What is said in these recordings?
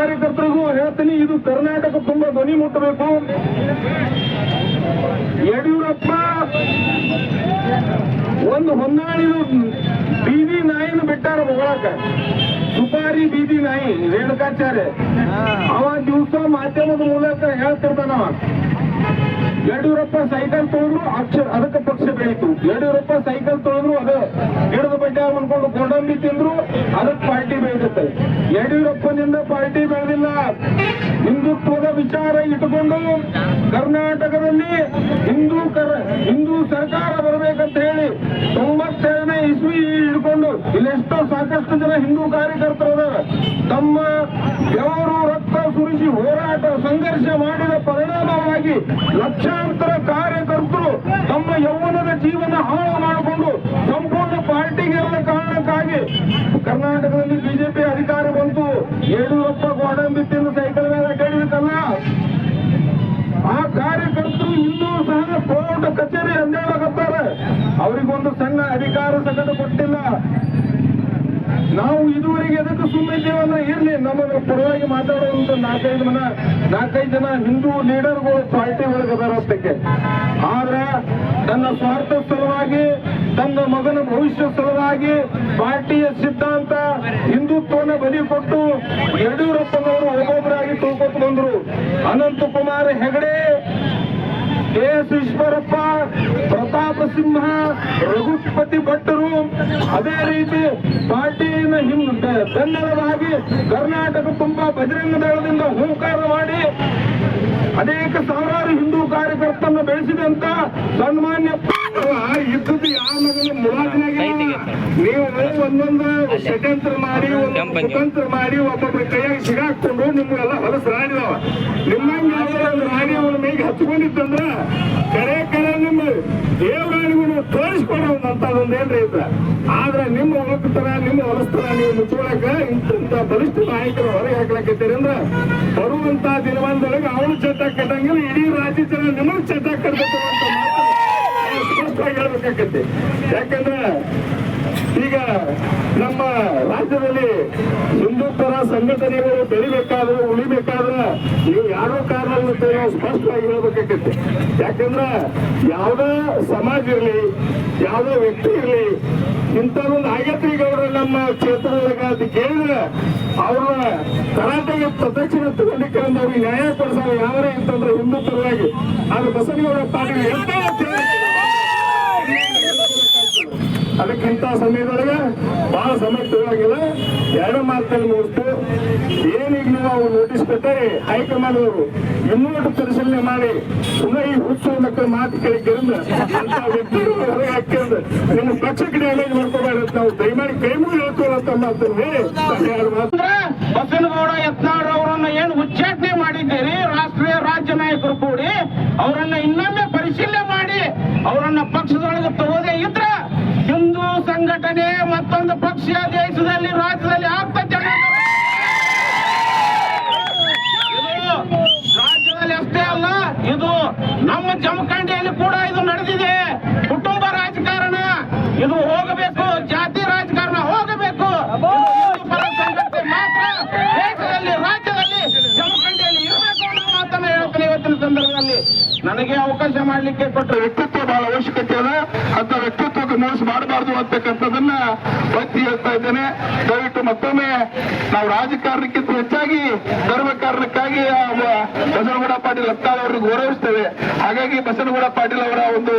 ಕಾರ್ಯಕರ್ತರಿಗೂ ಹೇಳ್ತೀನಿ, ಇದು ಕರ್ನಾಟಕ ತುಂಬಾ ಧ್ವನಿ ಮುಟ್ಟಬೇಕು. ಯಡಿಯೂರಪ್ಪ, ಒಂದು ಹೊನ್ನಾಳಿದು ಬೀದಿ ನಾಯಿನ ಬಿಟ್ಟಾರ ಮಗಳಕ ಸುಪಾರಿ ಬೀದಿ ನಾಯಿ, ರೇಣುಕಾಚಾರ್ಯ. ಅವ ದಿವಸ ಮಾಧ್ಯಮದ ಮೂಲಕ ಹೇಳ್ತಿರ್ತಾನವ ಯಡಿಯೂರಪ್ಪ ಸೈಕಲ್ ತೊಳೆದ್ರು ಅಕ್ಷರ ಅದಕ್ಕೆ ಪಕ್ಷ ಬೆಳೀತು. ಯಡಿಯೂರಪ್ಪ ಸೈಕಲ್ ತೊಳೆದ್ರು ಅದ. ಬಡ್ಡೆ ಅನ್ಕೊಂಡು ಗೋಡಂಬಿ ತಿಂದ್ರು, ಅದಕ್ಕೆ ಪಾರ್ಟಿ ಬೆಳೆದಿತ್ತು ಯಡಿಯೂರಪ್ಪನಿಂದ ಪಾರ್ಟಿ ಬೆಳೆದಿಲ್ಲ. ಹಿಂದುತ್ವದ ವಿಚಾರ ಇಟ್ಟುಕೊಂಡು ಕರ್ನಾಟಕದಲ್ಲಿ ಹಿಂದೂ ಹಿಂದೂ ಸರ್ಕಾರ ಬರಬೇಕಂತ ಹೇಳಿ ತೊಂಬತ್ತೇಳನೇ ಇಸ್ವಿ ಹಿಡ್ಕೊಂಡು ಇಲ್ಲೆಷ್ಟೋ ಸಾಕಷ್ಟು ಜನ ಹಿಂದೂ ಕಾರ್ಯಕರ್ತರು ಅದಾರ ತಮ್ಮ ಬೆವರು, ರಕ್ತ ಸುರಿಸಿ ಹೋರಾಟ, ಸಂಘರ್ಷ ಮಾಡಿದ ಪರಿಣಾಮವಾಗಿ ಲಕ್ಷಾಂತರ ಕಾರ್ಯಕರ್ತರು ತಮ್ಮ ಯೌವನದ ಕಚೇರಿ ಅಂದೇಳಕತ್ತಾರೆ ಅವರಿಗೊಂದು ಸಣ್ಣ ಅಧಿಕಾರ ಸಗಟ ಕೊಟ್ಟಿಲ್ಲ. ನಾವು ಇದುವರೆಗೆ ಎದಕ್ಕೆ ಸುಮ್ಮನಿದ್ದೇವೆ ಅಂದ್ರೆ ಇರ್ಲಿ ನಮ್ಮ ಪರವಾಗಿ ಮಾತಾಡುವಂತ ನಾಲ್ಕೈದು ಜನ ನಾಲ್ಕೈದು ಜನ ಹಿಂದೂ ಲೀಡರ್ಗಳು ಪಾರ್ಟಿ ಒಳಗೆ ಅದಾರಷ್ಟಕ್ಕೆ ಆದ್ರೆ ತನ್ನ ಸ್ವಾರ್ಥ ಸಲುವಾಗಿ, ತನ್ನ ಮಗನ ಭವಿಷ್ಯ ಸಲುವಾಗಿ ಪಾರ್ಟಿಯ ಸಿದ್ಧಾಂತ, ಹಿಂದುತ್ವನ ಬಲಿ ಕೊಟ್ಟು ಯಡಿಯೂರಪ್ಪನವರು ಒಬ್ಬೊಬ್ಬರಾಗಿ ತಿಳ್ಕೊತ್ ಬಂದ್ರು. ಅನಂತಕುಮಾರ್ ಹೆಗಡೆ ಎಸ್ ಈಶ್ವರಪ್ಪ ಪ್ರತಾಪ ಸಿಂಹ ರಘುಪತಿ ಭಟ್ಟರು ಅದೇ ರೀತಿ ಪಾರ್ಟಿಯನ್ನು ಹಿಂದೆ ಬೆನ್ನೆಲವಾಗಿ ಕರ್ನಾಟಕ ತುಂಬಾ ಬಜರಂಗ ದಳದಿಂದ ಹೂಂಕಾರ ಮಾಡಿ ಅನೇಕ ಸಾವಿರಾರು ಹಿಂದೂ ಕಾರ್ಯಕರ್ತರನ್ನು ಬೆಳೆಸಿದಂತ ಸನ್ಮಾನ್ಯ ಇದ್ದದ್ದು ಯಾವ ಮಗನ ಮುರಾಜಿನಾಗಿಲ್ಲ ನೀವು ಒಂದೊಂದು ಷಡ್ಯಂತ್ರ ಮಾಡಿ ಒಂದು ಮಾಡಿ ಒಬ್ಬೊಬ್ಬರ ಕೈಯಾಗಿ ಸಿಗಾಕೊಂಡು ನಿಮ್ಗೆಲ್ಲ ಹೊಲಸು ರಾಡಿದವ ನಿಮ್ಮಂಗೆ ರಾಡಿ ರಾಣಿ ಅವನ ಹಚ್ಕೊಂಡಿತ್ತಂದ್ರ ಕರೆ ಕರೆ ನಿಮ್ಮ ದೇವರಾಣಿಗಳು ತೋರಿಸ್ಕೊಡೋದಂತದೊಂದು ಏನ್ರಿ ಇದ್ರ ಆದ್ರೆ ನಿಮ್ಮ ಹೊಲಕ್ತರ ನಿಮ್ಮ ಹೊಲಸ್ತರ ನೀವು ಮುಚ್ಕೊಳಕ ಇಂತ ಬಲಿಷ್ಠ ನಾಯಕರು ಹೊರಗೆ ಹಾಕ್ಲಕತ್ತೀರಿ ಅಂದ್ರ ಬರುವಂತ ದಿನವಂದೊಳಗೆ ಅವನು ಚಟ ಕಟ್ಟಂಗಿಲ್ಲ, ಇಡೀ ರಾಜ್ಯ ಜನ ನಿಮಗೆ ಚಟ ಕಟ್ಟಬೇಕು ಅಂತ ಸ್ಪಷ್ಟವಾಗಿ ಹೇಳ್ಬೇಕಾಗತ್ತೆ ಯಾಕಂದ್ರ ಈಗ ನಮ್ಮ ರಾಜ್ಯದಲ್ಲಿ ಹಿಂದುತ್ವರ ಸಂಘಟನೆಗಳು ಬೆಳಿಬೇಕಾದ್ರೆ ನೀವು ಯಾರೋ ಕಾರಣ ಅಂತ ಸ್ಪಷ್ಟವಾಗಿ ಹೇಳ್ಬೇಕಾಗತ್ತೆ ಯಾಕಂದ್ರೆ ಯಾವುದೇ ಸಮಾಜ ಇರಲಿ, ಯಾವುದೇ ವ್ಯಕ್ತಿ ಇರಲಿ ಒಂದು ಈಗ ಅವ್ರ ನಮ್ಮ ಕ್ಷೇತ್ರದಾಗ ಅದು ಕೇಳಿದ್ರೆ ಅವರ ಕರಾಟೆಗೆ ಪ್ರದಕ್ಷಿಣೆ ತಗೊಂಡಿಕ್ಕೆ ಅವ್ರಿಗೆ ನ್ಯಾಯ ಕೊಡಿಸೋ ಯಾವರೇ ಅಂತಂದ್ರೆ ಪರವಾಗಿ. ಆದ್ರೆ ಬಸವನಗೌಡ ಪಾಟೀಲ್ ಎಂತ ಅದಕ್ಕಿಂತ ಸಮಯದೊಳಗೆ ಬಹಳ ಸಮಯ ತಗೊಳಂಗಿಲ್ಲ ಎರಡು ಮಾತಲ್ಲಿ ಮುಗಿಸ್ತು. ಏನೀಗ ಅವ್ರು ನೋಟಿಸ್ ಕೊಟ್ಟರೆ, ಹೈಕಮಾಂಡ್ ಅವರು ಇನ್ನೂರು ಪರಿಶೀಲನೆ ಮಾಡಿ ಪುನಃ ಈ ಹುಚ್ಚು ಮಕ್ಕಳ ಮಾತು ಕೇಳಿದ್ದರಿಂದ ಅಂತ ವ್ಯಕ್ತಿಗಳು ಹೊರಗೆ ಹಾಕ್ಕೊಂಡು ನಿಮ್ಮ ಪಕ್ಷಕ್ಕೆ ಡ್ಯಾಮೇಜ್ ಮಾಡ್ಕೋಬೇಡ ನಾವು ದಯಮಾಡಿ ಕೈ ಮುಗಿ ಹೇಳ್ಕೊಳ್ಳೋ ಅಂತ ಹೇಳಿ. ಎರಡು ಮಾತು. ಬಸನಗೌಡ ಯತ್ನಾಳ್ ಅವರನ್ನ ಏನು ಉಚ್ಚಾಟನೆ ಮಾಡಿದ್ದೀರಿ, ರಾಷ್ಟ್ರೀಯ ರಾಜ್ಯ ನಾಯಕರು ಕೂಡಿ ಅವರನ್ನ ಇನ್ನೊಮ್ಮೆ ಪರಿಶೀಲನೆ ಮಾಡಿ ಅವರನ್ನ ಪಕ್ಷದೊಳಗೆ ತಗೋದೇ ಇದ್ರೆ ಹಿಂದೂ ಸಂಘಟನೆ ಮತ್ತೊಂದು ಪಕ್ಷ ದೇಶದಲ್ಲಿ, ರಾಜ್ಯದಲ್ಲಿ ಆಗ್ತದೆ ರಾಜ್ಯದಲ್ಲಿ ಅಷ್ಟೇ ಅಲ್ಲ, ಇದು ನಮ್ಮ ಜಮಖಂಡಿಯಲ್ಲಿ ಕೂಡ ಇದು ನಡೆದಿದೆ. ಕುಟುಂಬ ರಾಜಕಾರಣ, ಇದು ಹೋಗಬೇಕು, ಜಾತಿ ರಾಜಕಾರಣ ಹೋಗಬೇಕು. ಮಾತ್ರ, ದೇಶದಲ್ಲಿ, ರಾಜ್ಯದಲ್ಲಿ ಜಮಖಂಡಿಯಲ್ಲಿ ಇರಬೇಕು ಅನ್ನೋ ಮಾತನ್ನ ಹೇಳ್ತೇನೆ ಇವತ್ತಿನ ಸಂದರ್ಭದಲ್ಲಿ. ನನಗೆ ಅವಕಾಶ ಮಾಡಲಿಕ್ಕೆ ಕೊಟ್ಟರು ಬಹಳ ಅವಶ್ಯಕತೆ ಅದ. ಅಂತ ವ್ಯಕ್ತಿತ್ವಕ್ಕೆ ಮೋಸ ಮಾಡಬಾರ್ದು ಅಂತಕ್ಕಂಥದನ್ನ ಒತ್ತಿ ಹೇಳ್ತಾ ಇದ್ದೇನೆ. ದಯವಿಟ್ಟು ಮತ್ತೊಮ್ಮೆ ನಾವು ರಾಜಕಾರಣಕ್ಕಿಂತ ಹೆಚ್ಚಾಗಿ ಧರ್ಮ ಕಾರಣಕ್ಕಾಗಿ ಬಸನಗೌಡ ಪಾಟೀಲ್ ಹತ್ತಾಳ್ ಅವ್ರಿಗೆ ಗೌರವಿಸ್ತೇವೆ. ಹಾಗಾಗಿ ಬಸನಗೌಡ ಪಾಟೀಲ್ ಅವರ ಒಂದು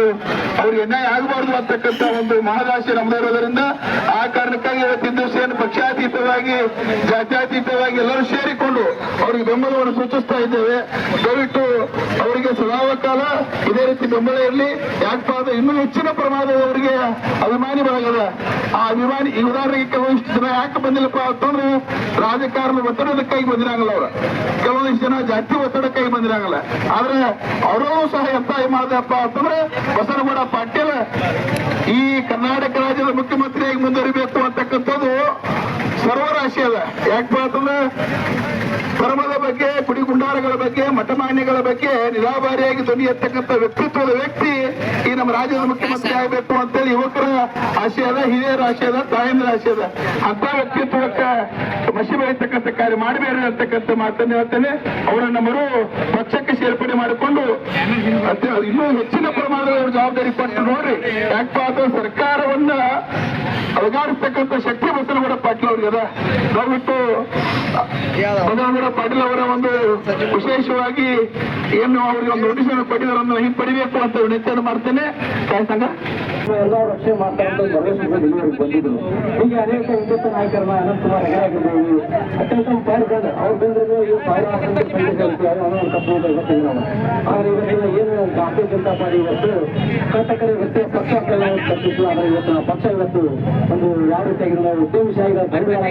ಅವ್ರಿಗೆ ನ್ಯಾಯ ಆಗಬಾರ್ದು ಅಂತಕ್ಕಂಥ ಒಂದು ಮಹದಾಶೆ ಇರೋದ್ರಿಂದ ಆ ಕಾರಣಕ್ಕಾಗಿ ಇವತ್ತಿನ ದಿವಸ ಏನು ಪಕ್ಷಾತೀತವಾಗಿ, ಜಾತ್ಯಾತೀತವಾಗಿ ಎಲ್ಲರೂ ಸೇರಿಕೊಂಡು ಅವ್ರಿಗೆ ಬೆಂಬಲವನ್ನು ಸೂಚಿಸ್ತಾ ಇದ್ದೇವೆ. ದಯವಿಟ್ಟು ಅವರಿಗೆ ಸದಾಕಾಲ ಇದೇ ರೀತಿ ಬೆಂಬಲ ಇರಲಿ. ಯಾಕಪ್ಪ ಅಂದ್ರೆ ಇನ್ನೂ ಹೆಚ್ಚಿನ ಪ್ರಮಾಣದವರಿಗೆ ಅಭಿಮಾನಿ ಬಳಗದ ಆ ಅಭಿಮಾನಿ ಈ ಉದಾಹರಣೆಗೆ ಕೆಲವೊಂದಿಷ್ಟು ಜನ ಯಾಕೆ ಬಂದಿಲ್ಲಪ್ಪ ಅಂತಂದ್ರೆ ರಾಜಕಾರಣ ಒತ್ತಡದಕ್ಕಾಗಿ ಬಂದಿರಂಗಲ್ಲ ಅವ್ರ. ಕೆಲವೊಂದಿಷ್ಟು ಜನ ಜಾತಿ ಒತ್ತಡಕ್ಕಾಗಿ ಬಂದಿರಂಗಲ್ಲ. ಆದ್ರೆ ಅವರೂ ಸಹ ಒತ್ತಾಯ ಮಾಡಿದಪ್ಪ ಅಂತಂದ್ರೆ ಬಸನಗೌಡ ಪಾಟೀಲ್ ಈ ಕರ್ನಾಟಕ ರಾಜ್ಯದ ಮುಖ್ಯಮಂತ್ರಿಯಾಗಿ ಮುಂದುವರಿಬೇಕು ಅಂತಕ್ಕಂಥದ್ದು ಸರ್ವರಾಶಿ ಅದ. ಯಾಕಪ್ಪ ಅಂತಂದ್ರೆ ಧರ್ಮದ ಬಗ್ಗೆ ಕುಡಿಗುಂಡಾರಗಳ ಬಗ್ಗೆ ಮಠಮಾನ್ಯಗಳ ಬಗ್ಗೆ ನಿರಾಭಾರಿಯಾಗಿ ಧ್ವನಿ ಎತ್ತಕ್ಕಂಥ ವ್ಯಕ್ತಿತ್ವದ ವ್ಯಕ್ತಿ ಈ ನಮ್ಮ ರಾಜ್ಯದ ಮುಖ್ಯಮಂತ್ರಿ ಆಗಬೇಕು ಅಂತೇಳಿ ಯುವಕರ ಆಶಯದ ಹಿರಿಯರ ಆಶಯದ ತಾಯಂದ್ರ ಆಶಯದ ಅಂತ ವ್ಯಕ್ತಿತ್ವಕ್ಕೆ ಮಸಿ ಬೆಳೀತಕ್ಕಂಥ ಕಾರ್ಯ ಮಾಡಬೇಡ ಅಂತಕ್ಕಂಥ ಮಾತನ್ನು ಹೇಳ್ತೇನೆ. ಅವರನ್ನ ಮರು ಪಕ್ಷಕ್ಕೆ ಸೇರ್ಪಡೆ ಮಾಡಿಕೊಂಡು ಇನ್ನೂ ಹೆಚ್ಚಿನ ಪ್ರಮಾಣದ ಅವ್ರ ಜವಾಬ್ದಾರಿ ಕೊಟ್ಟು ನೋಡ್ರಿ. ಯಾಕಪ್ಪ ಸರ್ಕಾರವನ್ನ ಅಲಗಾಡಿಸ್ತಕ್ಕಂಥ ಶಕ್ತಿ ಬಸನಗೌಡ ಪಾಟೀಲ್ ಅವ್ರಿಗೆ ಅದ. ದಯವಿಟ್ಟು ಬಸನಗೌಡ ಪಾಟೀಲ್ ಅವರ ಒಂದು ವಿಶೇಷವಾಗಿ ಏನು ಅವರಿಗೆ ಒಂದು ನೋಟಿಸ್ ಅನ್ನು ಹಿಂಗೆ ಹಿಂಪಡಿಬೇಕು ಅಂತ ವಿನಂತಿಯನ್ನು ಮಾಡ್ತೇನೆ. ಸಂಘ. ಎಲ್ಲ ರಕ್ಷಣೆ ಮಾಡ್ತಾ ಬಂದಿದ್ರು ಹೀಗೆ ಅನೇಕ ವಿದ್ಯುತ್ ನಾಯಕರನ್ನ ಅನಂತಕುಮಾರ್ ಹೆಗಡೆ ಅವ್ರು ಬಂದ್ರೆ ಇವತ್ತಿನ ಏನು ಭಾರತೀಯ ಜನತಾ ಪಾರ್ಟಿ ಇವತ್ತು ಕರ್ನಾಟಕದ ವ್ಯಕ್ತಿಯ ಪಕ್ಷ ನಾವು ಆದ್ರೆ ಇವತ್ತು ನಾವು ಪಕ್ಷ ಇವತ್ತು ಒಂದು ಯಾವ ರೀತಿಯಾಗಿ ನಾವು ಉದ್ಯಮಶಾಹಿಗಳ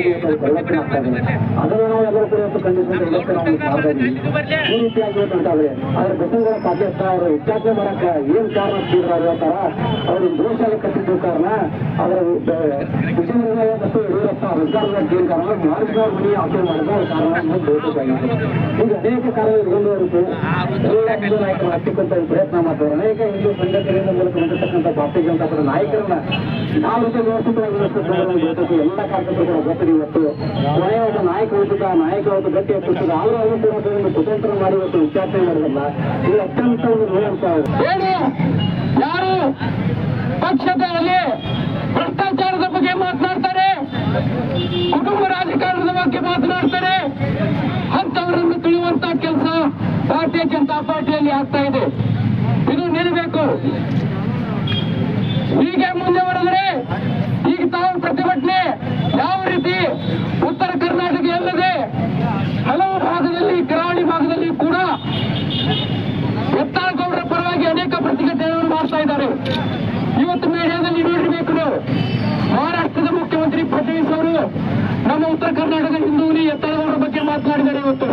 ಇವತ್ತು ಪರಿವರ್ತನೆ ಆಗ್ತಾ ಇದೆ. ಅದನ್ನು ನಾವು ಎಲ್ಲರೂ ಕೂಡ ಇವತ್ತು ಇವತ್ತು ನಾವು ಈ ಇವತ್ತು ಉಂಟಾದ್ರೆ ಆದ್ರೆ ಬಸವಗೌಡ ಪಾಕಿಸ್ತಾನ ಅವರು ವಿಚಾರಣೆ ಮಾಡಕ್ಕ ಏನ್ ಕಾರಣ ಅವ್ರ ಹತ್ರ ಅವರು ದೋಷಾಲೆ ಕಟ್ಟಿದ್ದು ಕಾರಣ ಅದರ ವಿಜಯನಗರ ಮತ್ತು ಯಡಿಯೂರಪ್ಪ ಸರ್ಕಾರದ ಏನ್ ಕಾರಣ ಮಾರ್ಗದವ್ರ ಮನೆ ಆಚರಣೆ ಕಾರಣ ದೋಷಕ್ಕಾಗಿತ್ತು ಈಗ ಅನೇಕ ಇಟ್ಕೊಂಡವರಿಗೂ ಎಲ್ಲ ಹಿಂದೂ ಹಚ್ಚಿಕೊಂತ ಪ್ರಯತ್ನ ಮಾಡ್ತಾರೆ. ಅನೇಕ ಹಿಂದೂ ಸಂಘಟನೆಗಳ ಮೂಲಕ ಬಂದಿರತಕ್ಕಂಥ ಭಾರತೀಯ ಜನತಾ ಪಕ್ಷದ ನಾಯಕರನ್ನ ಯಾವ ರೀತಿ ವ್ಯವಸ್ಥಿತವಾಗಿ ಎಲ್ಲ ಕಾರ್ಯಕರ್ತರು ಗೊತ್ತಿದೆ ಇವತ್ತು ಕೊನೆಯ ನಾಯಕ ಉಳಿದ ನಾಯಕ ಒಬ್ಬ ಗಟ್ಟಿ ಎತ್ತಿರ್ತದೆ ಆದರೂ ಅವರು ಕೂಡ ಅದನ್ನು ಸ್ವತಂತ್ರ ಮಾಡಿ ಇವತ್ತು ವಿಚಾರಣೆ ಮಾಡಿರಲ್ಲ ಇದು ಅತ್ಯಂತ ಒಂದು ನೋವಂತ ಯಾರು? ಪಕ್ಷದಲ್ಲಿ ಭ್ರಷ್ಟಾಚಾರದ ಬಗ್ಗೆ ಮಾತನಾಡ್ತಾರೆ? ಕುಟುಂಬ ರಾಜಕಾರಣದ ಬಗ್ಗೆ ಮಾತನಾಡ್ತಾರೆ? ಅಂತವರನ್ನು ತಿಳಿಯುವಂತ ಕೆಲಸ ಭಾರತೀಯ ಜನತಾ ಪಾರ್ಟಿಯಲ್ಲಿ ಆಗ್ತಾ ಇದೆ. ಇದು ನಿಲ್ಲಬೇಕು ಹೀಗೆ ಮುಂದೆ ಬರೆದ್ರೆ सरकार जरी होतं